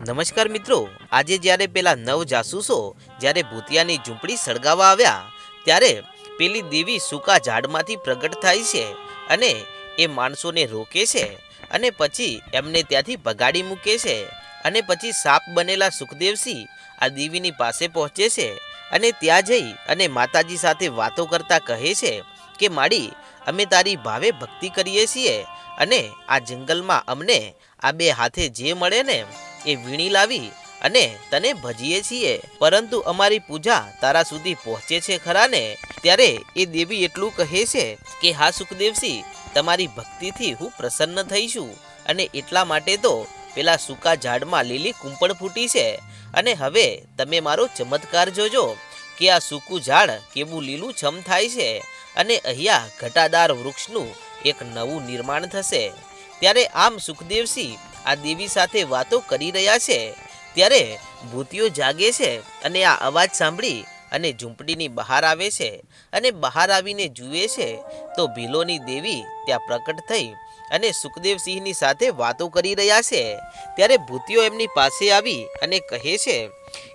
નમસ્કાર મિત્રો, આજે જ્યારે પેલા નવ જાસૂસો જ્યારે ભૂતિયાની ઝૂંપડી સળગાવવા આવ્યા, ત્યારે પેલી દેવી સૂકા ઝાડમાંથી પ્રગટ થાય છે અને એ માણસોને રોકે છે અને પછી એમને ત્યાંથી ભગાડી મૂકે છે અને પછી સાપ બનેલા સુખદેવસિંહ આ દેવીની પાસે પહોંચે છે અને ત્યાં જઈ અને માતાજી સાથે વાતો કરતા કહે છે કે, માડી, અમે તારી ભાવે ભક્તિ કરીએ છીએ અને આ જંગલમાં અમને આ બે હાથે જે મળે ને એ વીણી લાવી અને તને ભજીએ છીએ. પરંતુ અમારી પૂજા તારા સુધી પહોંચે છે ખરા ને ત્યારે એ દેવી એટલું કહે છે કે, હા સુખદેવસિંહ તમારી ભક્તિથી હું પ્રસન્ન થઈશું. અને એટલા માટે તો પેલા સૂકા ઝાડમાં લીલી કુંપળ ફૂટી છે. અને હવે તમે મારો ચમત્કાર જોજો કે આ સૂકું ઝાડ કેવું લીલું છમ થાય છે. અને અહીંયા ઘટાદાર વૃક્ષનું એક નવું નિર્માણ થશે. ત્યારે આમ સુખદેવસિંહ આ દેવી સાથે વાતો કરી રહ્યા છે. ત્યારે ભૂતિઓ જાગે છે અને આ અવાજ સાંભળી અને ઝૂંપડીની બહાર આવે છે અને બહાર આવીને જુએ છે. તો ભીલોની દેવી ત્યાં પ્રકટ થઈ અને સુખદેવસિંહની સાથે વાતો કરી રહ્યા છે. ત્યારે ભૂતિઓ એમની પાસે આવી અને કહે છે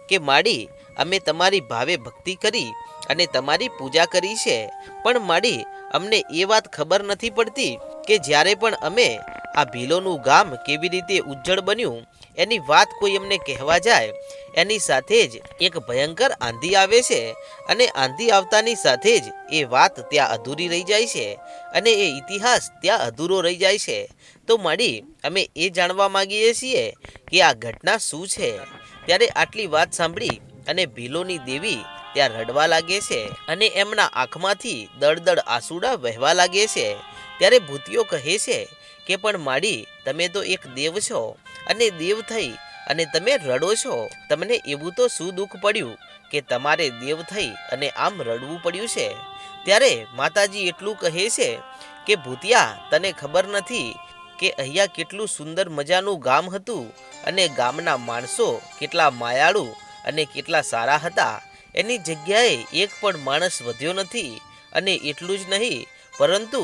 કે, માડી, અમે તમારી ભાવે ભક્તિ કરી અને તમારી પૂજા કરી છે. પણ માડી, અમને એ વાત ખબર નથી પડતી કે જ્યારે પણ અમે આ ભીલોનું ગામ કેવી રીતે ઉજ્જળ બન્યું એની વાત કોઈ એમને કહેવા જાય. એની સાથે જ એક ભયંકર આંધી આવે છે અને આંધી આવતાની સાથે જ એ વાત ત્યાં અધૂરી રહી જાય છે અને એ ઇતિહાસ ત્યાં અધૂરો રહી જાય છે. તો માડી, અમે એ જાણવા માંગીએ છીએ કે આ ઘટના શું છે? ત્યારે આટલી વાત સાંભળી અને ભીલોની દેવી ત્યાં રડવા લાગે છે અને એમના આંખમાંથી દળદળ આંસુડા વહેવા લાગે છે. ત્યારે ભૂતિઓ કહે છે કે પણ માડી, તમે તો એક દેવ છો અને દેવ થઈ અને તમે રડો છો. તમને એવું તો શું દુઃખ પડ્યું કે તમારે દેવ થઈ અને આમ રડવું પડ્યું છે? ત્યારે માતાજી એટલું કહે છે કે, ભૂતિયા, તને ખબર નથી કે અહીંયા કેટલું સુંદર મજાનું ગામ હતું અને ગામના માણસો કેટલા માયાળુ અને કેટલા સારા હતા. એની જગ્યાએ એક પણ માણસ વધ્યો નથી અને એટલું જ નહીં, પરંતુ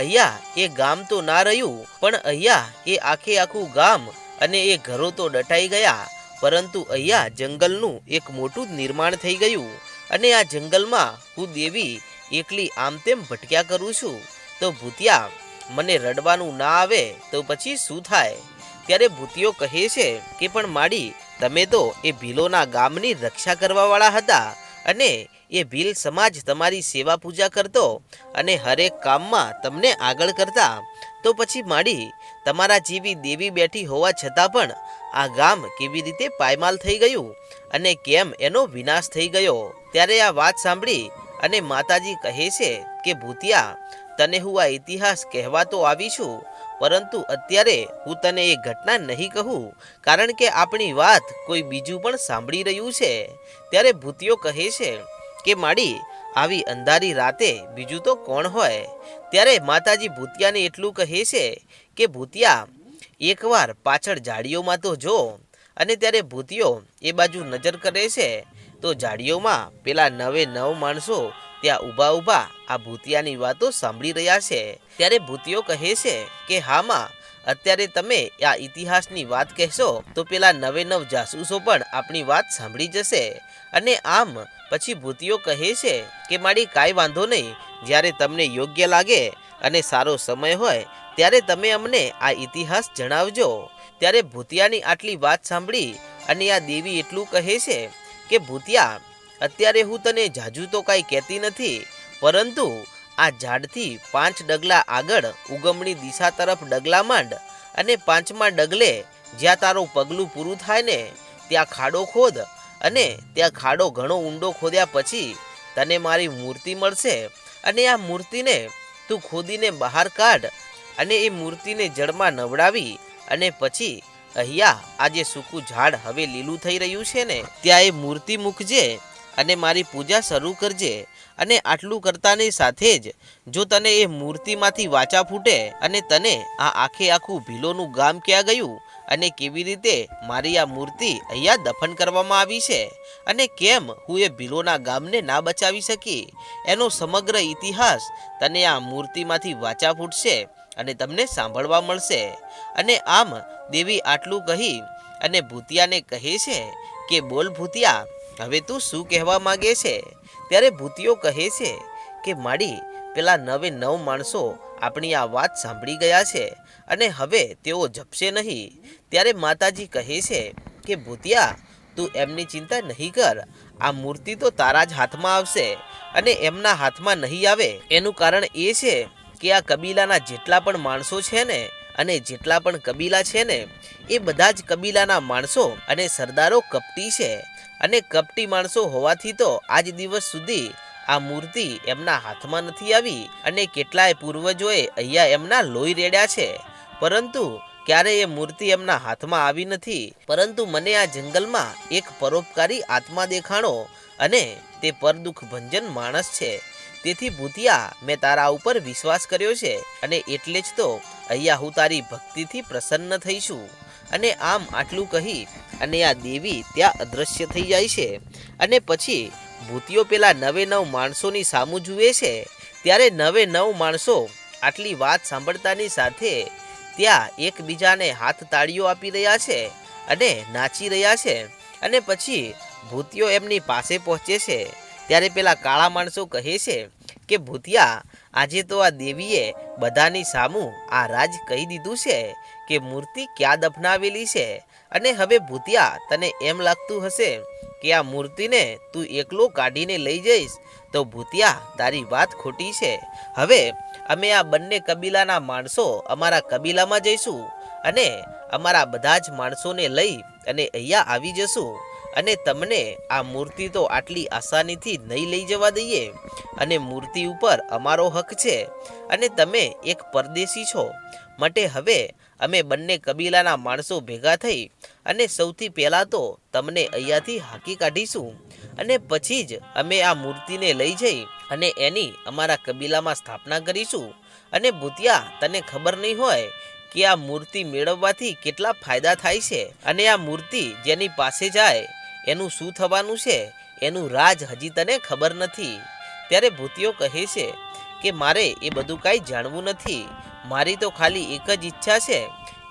અહીંયા એ ગામ તો ના રહ્યું, પણ અહીંયા એ આખે આખું ગામ અને એ ઘરો તો ડટાઈ ગયા, પરંતુ અહીંયા જંગલનું એક મોટું જ નિર્માણ થઈ ગયું. અને આ જંગલમાં હું દેવી એકલી આમ તેમ ભટક્યા કરું છું. તો ભૂતિયા, મને રડવાનું ના આવે તો પછી શું થાય? ત્યારે ભૂતિઓ કહે છે કે, પણ માડી, તમે તો એ ભીલોના ગામની રક્ષા કરવાવાળા હતા અને એ ભીલ સમાજ તમારી સેવા પૂજા કરતો અને હરેક કામમાં તમને આગળ કરતા. તો પછી માડી, તમારા જેવી દેવી બેઠી હોવા છતાં પણ આ ગામ કેવી રીતે પાયમાલ થઈ ગયું અને કેમ એનો વિનાશ થઈ ગયો? ત્યારે આ વાત સાંભળી અને માતાજી કહે છે કે, ભૂતિયા, તને હું આ ઇતિહાસ કહેવા તો આવી છું, પરંતુ અત્યારે હું તને એ ઘટના નહીં કહું, કારણ કે આપણી વાત કોઈ બીજું પણ સાંભળી રહ્યું છે. ત્યારે ભૂતિયો કહે છે કે માડી, આવી અંધારી રાતે બીજું તો કોણ હોય? ત્યારે માતાજી ભૂતિયાને એટલું કહે છે કે, ભૂતિયા, એકવાર પાછળ ઝાડીઓમાં તો જો, અને ત્યારે ભૂતિયો એ બાજુ નજર કરે છે, તો ઝાડીઓમાં પેલા નવે નવ માણસો ત્યાં ઊભા ઊભા આ ભૂતિયાની વાતો સાંભળી રહ્યા છે. ત્યારે ભૂતિયો કહે છે કે હામાં અત્યારે તમે આ ઇતિહાસની વાત કહેશો, તો પેલા નવે નવ જાસૂસો પણ આપણી વાત સાંભળી જશે, અને આમ પછી ભૂતિઓ કહે છે કે મારી કાંઈ વાંધો નહીં, જ્યારે તમને યોગ્ય લાગે અને સારો સમય હોય, ત્યારે તમે અમને આ ઇતિહાસ જણાવજો. ત્યારે ભૂતિયાની આટલી વાત સાંભળી અને આ દેવી એટલું કહે છે કે, ભૂતિયા, અત્યારે હું તને જાજુ તો કાંઈ કહેતી નથી, પરંતુ આ ઝાડથી પાંચ ડગલા આગળ ઉગમણી દિશા તરફ ડગલા માંડ અને પાંચમા ડગલે જ્યાં તારું પગલું પૂરું થાય ને, ત્યાં ખાડો ખોદ અને ત્યાં ખાડો ઘણો ઊંડો ખોદ્યા પછી તને મારી મૂર્તિ મળશે અને આ મૂર્તિને તું ખોદીને બહાર કાઢ અને એ મૂર્તિને જળમાં નવડાવી અને પછી અહીંયા આ જે સૂકું ઝાડ હવે લીલું થઈ રહ્યું છે ને, ત્યાં એ મૂર્તિ મૂકજે અને મારી પૂજા શરૂ કરજે અને આટલું કરતાની સાથે જ જો તને એ મૂર્તિમાંથી વાચા ફૂટે અને તને આ આખે આખું ભીલોનું ગામ ક્યાં ગયું અને કેવી રીતે મારી આ મૂર્તિ અહીંયા દફન કરવામાં આવી છે? અને કેમ હું એ ભીલોના ગામને ના બચાવી શકી? એનો સમગ્ર ઇતિહાસ તને આ મૂર્તિમાંથી વાચા ફૂટશે અને તમને સાંભળવા મળશે. અને આમ દેવી આટલું કહી અને ભૂતિયાને કહે છે કે, બોલ ભૂતિયા, હવે તું શું કહેવા માંગે છે? ત્યારે ભૂતિયો કહે છે કે, માડી, પેલા નવે નવ માણસો આપણી આ વાત સાંભળી ગયા છે અને હવે તેઓ જપશે નહીં. ત્યારે માતાજી કહે છે કે, ભૂતિયા, તું એમની ચિંતા નહીં કર. આ મૂર્તિ તો તારા જ હાથમાં આવશે અને એમના હાથમાં નહીં આવે. એનું કારણ એ છે કે આ કબીલાના જેટલા પણ માણસો છે ને અને જેટલા પણ કબીલા છે ને, એ બધા જ કબીલાના માણસો અને સરદારો કપટી છે. અને કપટી માણસો હોવાથી તો આજ દિવસ સુધી આ મૂર્તિ એમના હાથમાં નથી આવી અને કેટલાય પૂર્વજોએ અહીંયા એમના લોહી રેડ્યા છે. પરંતુ ક્યારે એ મૂર્તિ એમના હાથમાં આવી નથી. પરંતુ મને આ જંગલમાં એક પરોપકારી આત્મા દેખાણો અને તે પરદુખ ભંજન માણસ છે. તેથી ભૂતિયા, મેં તારા ઉપર વિશ્વાસ કર્યો છે અને એટલે જ તો અહીંયા હું તારી ભક્તિથી પ્રસન્ન થઈશું અને આમ આટલું કહી અને આ દેવી ત્યાં અદૃશ્ય થઈ જાય છે. અને પછી ભૂતિયો પેલા નવે નવ માણસોની સામું જુએ છે, ત્યારે નવે નવ માણસો આટલી વાત સાંભળતાની સાથે ત્યાં એકબીજાને હાથ તાળીઓ આપી રહ્યા છે અને નાચી રહ્યા છે. અને પછી ભૂતિયો એમની પાસે પહોંચે છે, ત્યારે પેલા કાળા માણસો કહે છે કે, ભૂતિયા, આજે તો આ દેવીએ બધાની સામું આ રાજ કહી દીધું છે કે, મૂર્તિ ક્યાં દફનાવેલી છે અને હવે ભૂતિયા, તને એમ લાગતું હશે કે આ મૂર્તિને તું એકલો કાઢીને લઈ જઈશ, તો ભૂતિયા, તારી વાત ખોટી છે. હવે અમે આ બંને કબીલાના માણસો અમારા કબીલામાં જઈશું અને અમારા બધા જ માણસોને લઈ અને અહીંયા આવી જશું. અને તમને આ મૂર્તિ તો આટલી આસાનીથી નહીં લઈ જવા દઈએ. અને મૂર્તિ ઉપર અમારો હક છે. અને તમે એક પરદેશી છો. માટે હવે અમે બંને કબીલાના માણસો ભેગા થઈ અને સૌથી પહેલાં તો તમને અહીંયાથી હાંકી કાઢીશું. અને પછી જ અમે આ મૂર્તિને લઈ જઈ અને એની અમારા કબીલામાં સ્થાપના કરીશું. અને ભૂતિયા, તને ખબર નહીં હોય કે આ મૂર્તિ મેળવવાથી કેટલા ફાયદા થાય છે? અને આ મૂર્તિ જેની પાસે જાય, એનું શું થવાનું છે? એનું રાજ હજી તને ખબર નથી. ત્યારે ભૂતિયો કહે છે કે મારે એ બધું કાંઈ જાણવું નથી. મારી તો ખાલી એક જ ઈચ્છા છે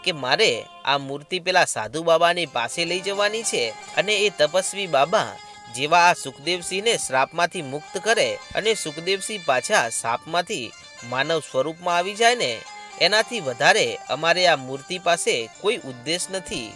કે મારે આ મૂર્તિ પેલા સાધુ બાબાની પાસે લઈ જવાની છે અને એ તપસ્વી બાબા જેવા આ સુખદેવસિંહને શ્રાપમાંથી મુક્ત કરે અને સુખદેવસિંહ પાછા સાપમાંથી માનવ સ્વરૂપમાં આવી જાય ને, એનાથી વધારે અમારે આ મૂર્તિ પાસે કોઈ ઉદ્દેશ નથી.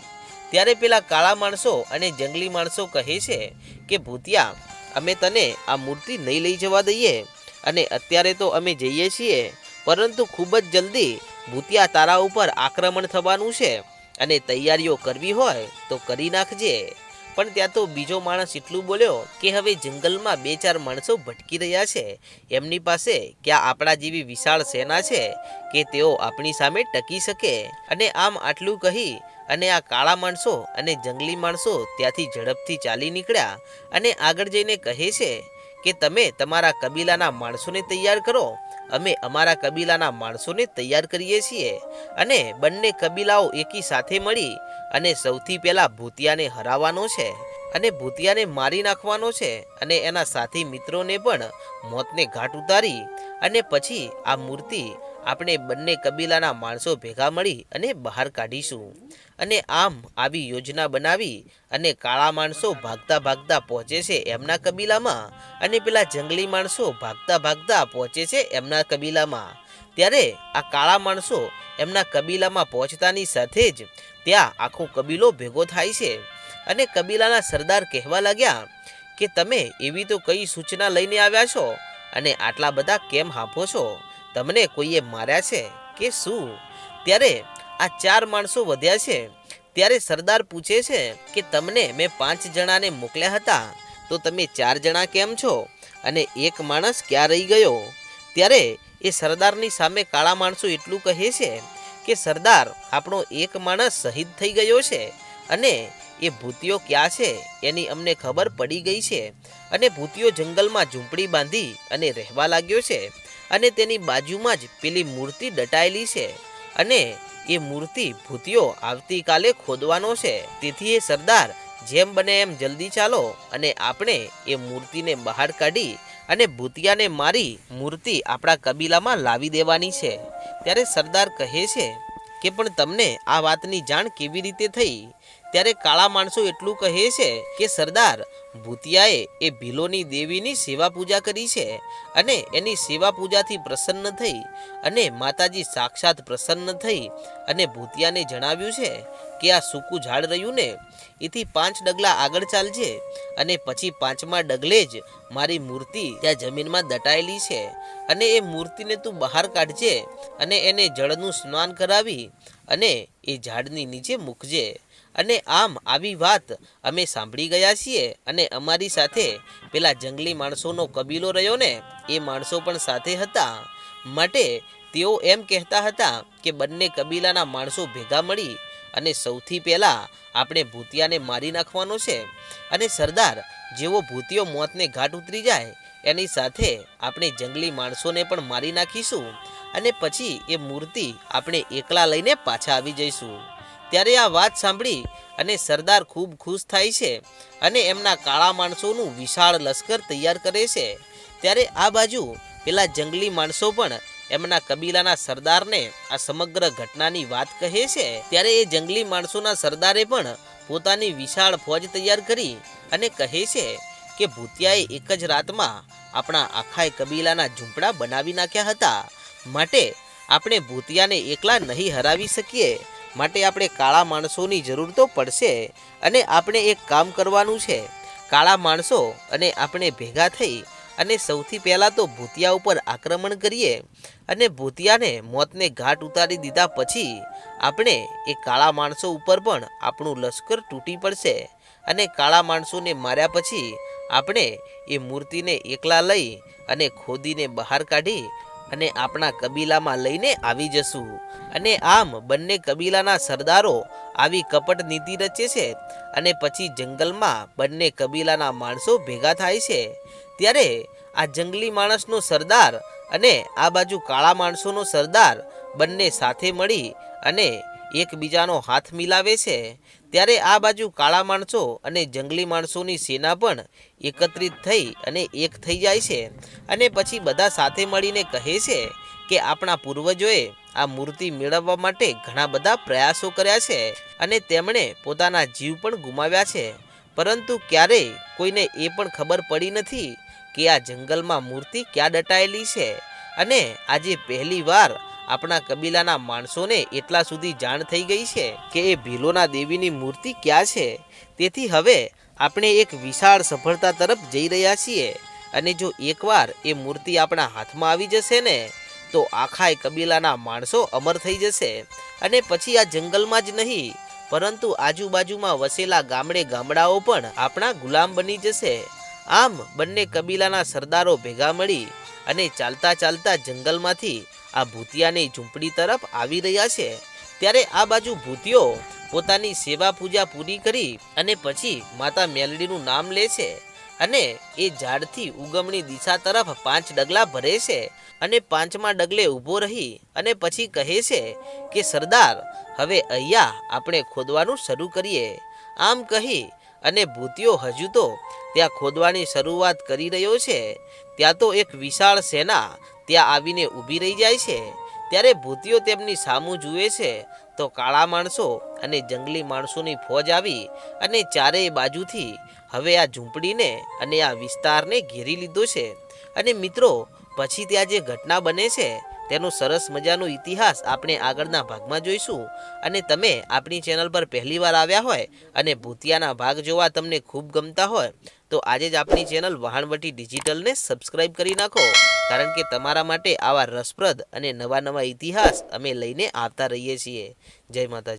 ત્યારે પેલા કાળા માણસો અને જંગલી માણસો કહે છે કે, ભૂતિયા, અમે તને આ મૂર્તિ નહીં લઈ જવા દઈએ અને અત્યારે તો અમે જઈએ છીએ. પરંતુ ખૂબ જ જલ્દી ભૂતિયા તારા ઉપર આક્રમણ થવાનું છે અને તૈયારીઓ કરવી હોય તો કરી નાખજે. પણ ત્યાં તો બીજો માણસ એટલું બોલ્યો કે હવે જંગલમાં બે ચાર માણસો ભટકી રહ્યા છે. એમની પાસે ક્યાં આપણા જેવી વિશાળ સેના છે કે તેઓ આપણી સામે ટકી શકે? અને આમ આટલું કહી અને આ કાળા માણસો અને જંગલી માણસો ત્યાંથી ઝડપથી ચાલી નીકળ્યા અને આગળ જઈને કહે છે કે તમે તમારા કબીલાના માણસોને તૈયાર કરો. અમે અમારા કબીલાના માણસોને તૈયાર કરીએ છીએ અને બંને કબીલાઓ એકી સાથે મળી અને સૌથી પહેલા ભૂતિયાને હરાવવાનો છે અને ભૂતિયાને મારી નાખવાનો છે અને એના સાથી મિત્રોને પણ મોતને ઘાટ ઉતારી અને પછી આ મૂર્તિ આપણે બંને કબીલાના માણસો ભેગા મળી અને બહાર કાઢીશું. અને આમ આવી યોજના બનાવી અને કાળા માણસો ભાગતા ભાગતા પહોંચે છે એમના કબીલામાં અને પેલા જંગલી માણસો ભાગતા ભાગતા પહોંચે છે એમના કબીલામાં. ત્યારે આ કાળા માણસો એમના કબીલામાં પહોંચતાની સાથે જ ત્યાં આખો કબીલો ભેગો થાય છે. અને કબીલાના સરદાર કહેવા લાગ્યા કે તમે એવી તો કઈ સૂચના લઈને આવ્યા છો? અને આટલા બધા કેમ હાંફો છો? તમને કોઈએ માર્યા છે કે શું? ત્યારે આ ચાર માણસો વધ્યા છે. ત્યારે સરદાર પૂછે છે કે તમને મેં પાંચ જણાને મોકલ્યા હતા? તો તમે ચાર જણા કેમ છો? અને એક માણસ ક્યાં રહી ગયો? ત્યારે એ સરદારની સામે કાળા માણસો એટલું કહે છે કે સરદાર, આપણો એક માણસ શહીદ થઈ ગયો છે અને એ ભૂતિયો ક્યાં છે એની અમને ખબર પડી ગઈ છે. અને ભૂતિયો જંગલમાં ઝૂંપડી બાંધી અને રહેવા લાગ્યો છે. અને તેની બાજુમાં જ પેલી મૂર્તિ દટાયેલી છે અને એ મૂર્તિ ભૂતિયો આવતીકાલે ખોદવાનો છે. તેથી એ સરદાર, જેમ બને એમ જલ્દી ચાલો અને આપણે એ મૂર્તિને બહાર કાઢી અને ભૂતિયાને મારી મૂર્તિ આપણા કબીલામાં લાવી દેવાની છે. ત્યારે સરદાર કહે છે કે, પણ તમને આ વાતની જાણ કેવી રીતે થઈ? ત્યારે કાળા માણસો એટલું કહે છે કે સરદાર, ભૂતિયાએ એ ભીલોની દેવીની સેવા પૂજા કરી છે અને એની સેવા પૂજાથી પ્રસન્ન થઈ અને માતાજી સાક્ષાત પ્રસન્ન થઈ અને ભૂતિયાને જણાવ્યું છે કે આ સૂકું ઝાડ રહ્યું ને, એથી પાંચ ડગલા આગળ ચાલજે અને પછી પાંચમા ડગલે જ મારી મૂર્તિ ત્યાં જમીનમાં દટાયેલી છે અને એ મૂર્તિને તું બહાર કાઢજે અને એને જળનું સ્નાન કરાવી અને એ ઝાડની નીચે મૂકજે. અને આમ આવી વાત અમે સાંભળી ગયા છીએ અને અમારી સાથે પેલા જંગલી માણસોનો કબીલો રહ્યો ને, એ માણસો પણ સાથે હતા. માટે તેઓ એમ કહેતા હતા કે બંને કબીલાના માણસો ભેગા મળી અને સૌથી પહેલાં આપણે ભૂતિયાને મારી નાખવાનો છે અને સરદાર જેવો ભૂતિયો મોતને ઘાટ ઉતરી જાય, એની સાથે આપણે જંગલી માણસોને પણ મારી નાખીશું અને પછી એ મૂર્તિ આપણે એકલા લઈને પાછા આવી જઈશું. ત્યારે આ વાત સાંભળી અને સરદાર ખૂબ ખુશ થાય છે અને એમના કાળા માણસોનું વિશાળ લશ્કર તૈયાર કરે છે. ત્યારે આ બાજુ પેલા જંગલી માણસો પણ એમના કબીલાના સરદારને આ સમગ્ર ઘટનાની વાત કહે છે. ત્યારે એ જંગલી માણસોના સરદારે પણ પોતાની વિશાળ ફોજ તૈયાર કરી અને કહે છે કે ભૂતિયાએ એક જ રાતમાં આપણા આખાય કબીલાના ઝૂંપડા બનાવી નાખ્યા હતા. માટે આપણે ભૂતિયાને એકલા નહીં હરાવી શકીએ. માટે આપણે કાળા માણસોની જરૂર તો પડશે અને આપણે એક કામ કરવાનું છે. કાળા માણસો અને આપણે ભેગા થઈ અને સૌથી પહેલાં તો ભૂતિયા ઉપર આક્રમણ કરીએ અને ભૂતિયાને મોતને ઘાટ ઉતારી દીધા પછી આપણે એ કાળા માણસો ઉપર પણ આપણું લશ્કર તૂટી પડશે અને કાળા માણસોને માર્યા પછી આપણે એ મૂર્તિને એકલા લઈ અને ખોદીને બહાર કાઢી અને આપણા કબીલામાં લઈને આવી જશું. અને આમ બંને કબીલાના સરદારો આવી કપટ નીતિ રચે છે અને પછી જંગલમાં બંને કબીલાના માણસો ભેગા થાય છે. ત્યારે આ જંગલી માણસનો સરદાર અને આ બાજુ કાળા માણસોનો સરદાર બંને સાથે મળી અને એકબીજાનો હાથ મિલાવે છે, ત્યારે આ બાજુ કાળા માણસો અને જંગલી માણસોની સેના પણ એકત્રિત થઈ અને એક થઈ જાય છે. અને પછી બધા સાથે મળીને કહે છે કે આપણા પૂર્વજોએ આ મૂર્તિ મેળવવા માટે ઘણા બધા પ્રયાસો કર્યા છે અને તેમણે પોતાના જીવ પણ ગુમાવ્યા છે. પરંતુ ક્યારેય કોઈને એ પણ ખબર પડી નથી કે આ જંગલમાં મૂર્તિ ક્યાં દટાયેલી છે. અને આજે પહેલી વાર આપણા કબીલાના માણસોને એટલા સુધી જાણ થઈ ગઈ છે કે એ ભીલોના દેવીની મૂર્તિ ક્યાં છે? તેથી હવે આપણે એક વિશાળ સફળતા તરફ જઈ રહ્યા છીએ અને જો એકવાર એ મૂર્તિ આપણા હાથમાં આવી જશે ને, તો આખાય કબીલાના માણસો અમર થઈ જશે. અને પછી આ જંગલમાં જ નહીં, પરંતુ આજુબાજુમાં વસેલા ગામડે ગામડાઓ પણ આપણા ગુલામ બની જશે. આમ બંને કબીલાના સરદારો ભેગા મળી અને ચાલતા ચાલતા જંગલમાંથી આ ભૂતિયાની ઝૂંપડી તરફ આવી રહ્યા છે. ત્યારે આ બાજુ ભૂતિયો પોતાની સેવા પૂજા પૂરી કરી અને પછી માતા મેલડીનું નામ લે છે અને એ ઝાડથી ઉગમણી દિશા તરફ પાંચ ડગલા ભરે છે અને પાંચમા ડગલે ઊભો રહી અને પછી કહે છે કે, સરદાર, હવે અહીંયા આપણે ખોદવાનું શરૂ કરીએ. આમ કહી અને ભૂતિયો હજુ તો ત્યાં ખોદવાની શરૂઆત કરી રહ્યો છે. ત્યાં તો એક વિશાળ સેના ત્યાં આવીને ઊભી રહી જાય છે. ત્યારે ભૂતિઓ તેમની સામું જુએ છે. તો કાળા માણસો અને જંગલી માણસોની ફોજ આવી અને ચારેય બાજુથી હવે આ ઝૂંપડીને અને આ વિસ્તારને ઘેરી લીધો છે. અને મિત્રો, પછી ત્યાં જે ઘટના બને છે તેનો સરસ મજાનો ઇતિહાસ આપણે આગળના ભાગમાં જોઈશું. અને તમે આપણી ચેનલ પર પહેલીવાર આવ્યા હોય અને ભૂતિયાના ભાગ જોવા તમને ખૂબ ગમતા હોય, તો આજે જ આપણી ચેનલ વહાણવટી ડિજિટલને સબસ્ક્રાઇબ કરી નાખો. કારણ કે તમારા માટે આવા રસપ્રદ અને નવા નવા ઇતિહાસ અમે લઈને આવતા રહીએ છીએ. જય માતાજી.